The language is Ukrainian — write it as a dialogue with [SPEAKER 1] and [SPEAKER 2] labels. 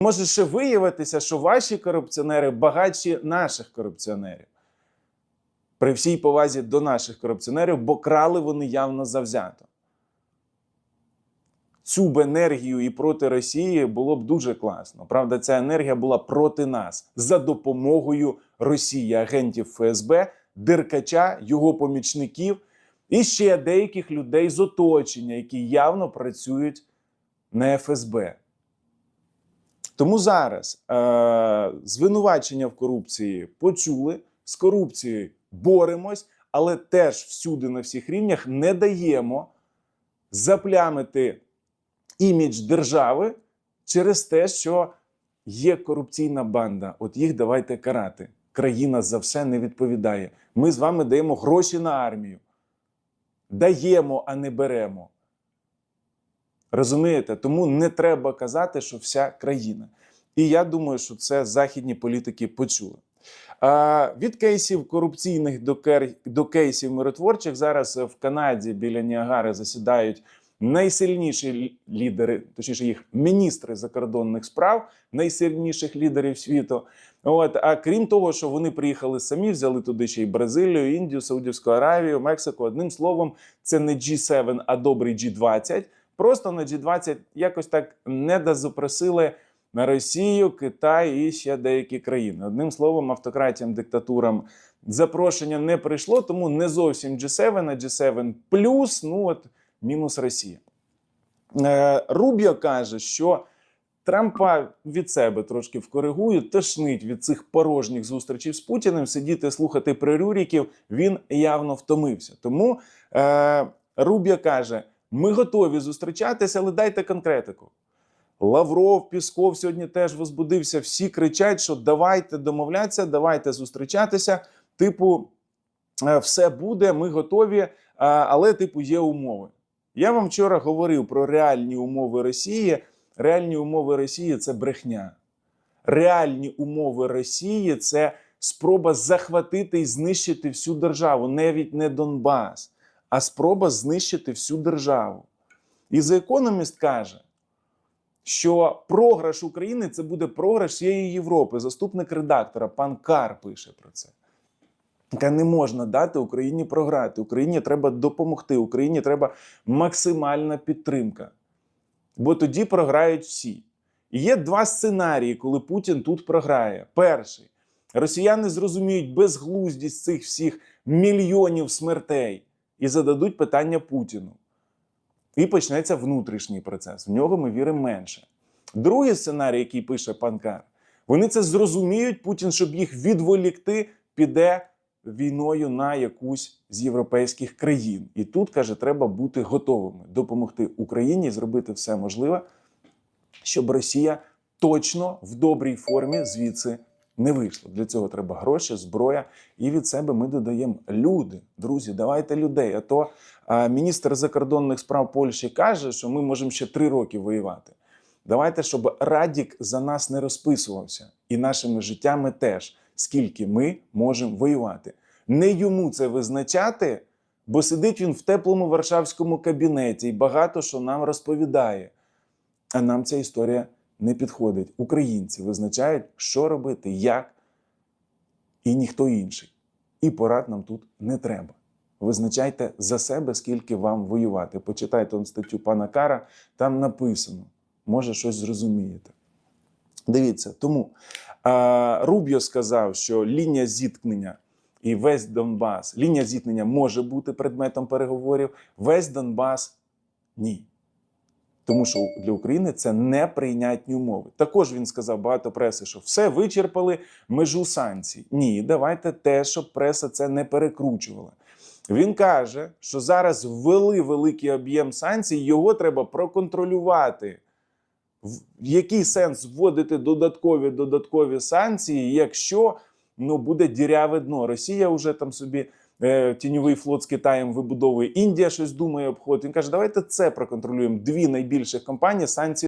[SPEAKER 1] Може ще виявитися, що ваші корупціонери багатші наших корупціонерів. При всій повазі до наших корупціонерів, бо крали вони явно завзято. Цю б енергію і проти Росії було б дуже класно. Правда, ця енергія була проти нас за допомогою Росії, агентів ФСБ, Деркача, його помічників і ще деяких людей з оточення, які явно працюють на ФСБ. Тому зараз е- звинувачення в корупції почули, з корупцією боремось, але теж всюди на всіх рівнях не даємо заплямити імідж держави через те, що є корупційна банда. От їх давайте карати. Країна за все не відповідає. Ми з вами даємо гроші на армію. Даємо, а не беремо. Розумієте? Тому не треба казати, що вся країна. І я думаю, що це західні політики почули. А, від кейсів корупційних до, кер... до кейсів миротворчих зараз в Канаді біля Ніагари засідають найсильніші лідери, точніше їх міністри закордонних справ, найсильніших лідерів світу. От а крім того, що вони приїхали самі, взяли туди ще й Бразилію, Індію, Саудівську Аравію, Мексику. Одним словом, це не G7, а добрий G20. Просто на G20 якось так не дозапросили на Росію, Китай і ще деякі країни. Одним словом, автократіям, диктатурам запрошення не прийшло, тому не зовсім G7, а G7 плюс, ну от мінус Росія. Е, Рубіо каже, що Трампа від себе трошки вкоригує, тошнить від цих порожніх зустрічей з Путіним, сидіти, слухати прирюріків, він явно втомився. Тому е, Рубіо каже: ми готові зустрічатися, але дайте конкретику. Лавров, Пісков сьогодні теж возбудився. Всі кричать, що давайте домовлятися, давайте зустрічатися. Типу, е, все буде, ми готові, е, але, типу, є умови. Я вам вчора говорив про реальні умови Росії. Реальні умови Росії це брехня. Реальні умови Росії це спроба захватити і знищити всю державу, навіть не Донбас, а спроба знищити всю державу. І The Economist каже, що програш України це буде програш всієї Європи. Заступник редактора пан Кар пише про це. Яка не можна дати Україні програти. Україні треба допомогти. Україні треба максимальна підтримка. Бо тоді програють всі. І є два сценарії, коли Путін тут програє. Перший росіяни зрозуміють безглуздість цих всіх мільйонів смертей і зададуть питання Путіну. І почнеться внутрішній процес. В нього ми віримо менше. Другий сценарій, який пише пан Кар, вони це зрозуміють. Путін, щоб їх відволікти, піде війною на якусь з європейських країн. І тут каже, треба бути готовими допомогти Україні зробити все можливе, щоб Росія точно в добрій формі звідси не вийшла. Для цього треба гроші, зброя. І від себе ми додаємо люди. Друзі, давайте людей. А то а, міністр закордонних справ Польщі каже, що ми можемо ще три роки воювати. Давайте, щоб Радік за нас не розписувався, і нашими життями теж, скільки ми можемо воювати. Не йому це визначати, бо сидить він в теплому варшавському кабінеті і багато що нам розповідає. А нам ця історія не підходить. Українці визначають, що робити, як, і ніхто інший. І порад нам тут не треба. Визначайте за себе, скільки вам воювати. Почитайте он статтю пана Кара, там написано, може щось зрозумієте. Дивіться, тому а, Рубіо сказав, що лінія зіткнення і весь Донбас, лінія зіткнення може бути предметом переговорів, весь Донбас ні. Тому що для України це неприйнятні умови. Також він сказав багато преси, що все вичерпали межу санкцій. Ні, давайте те, щоб преса це не перекручувала. Він каже, що зараз ввели великий об'єм санкцій, його треба проконтролювати. В який сенс вводити додаткові додаткові санкції, якщо ну буде діряве дно? Росія вже там собі тіньовий флот з Китаєм вибудовує, Індія щось думає обходить. Він каже, давайте це проконтролюємо. Дві найбільших компанії санкції.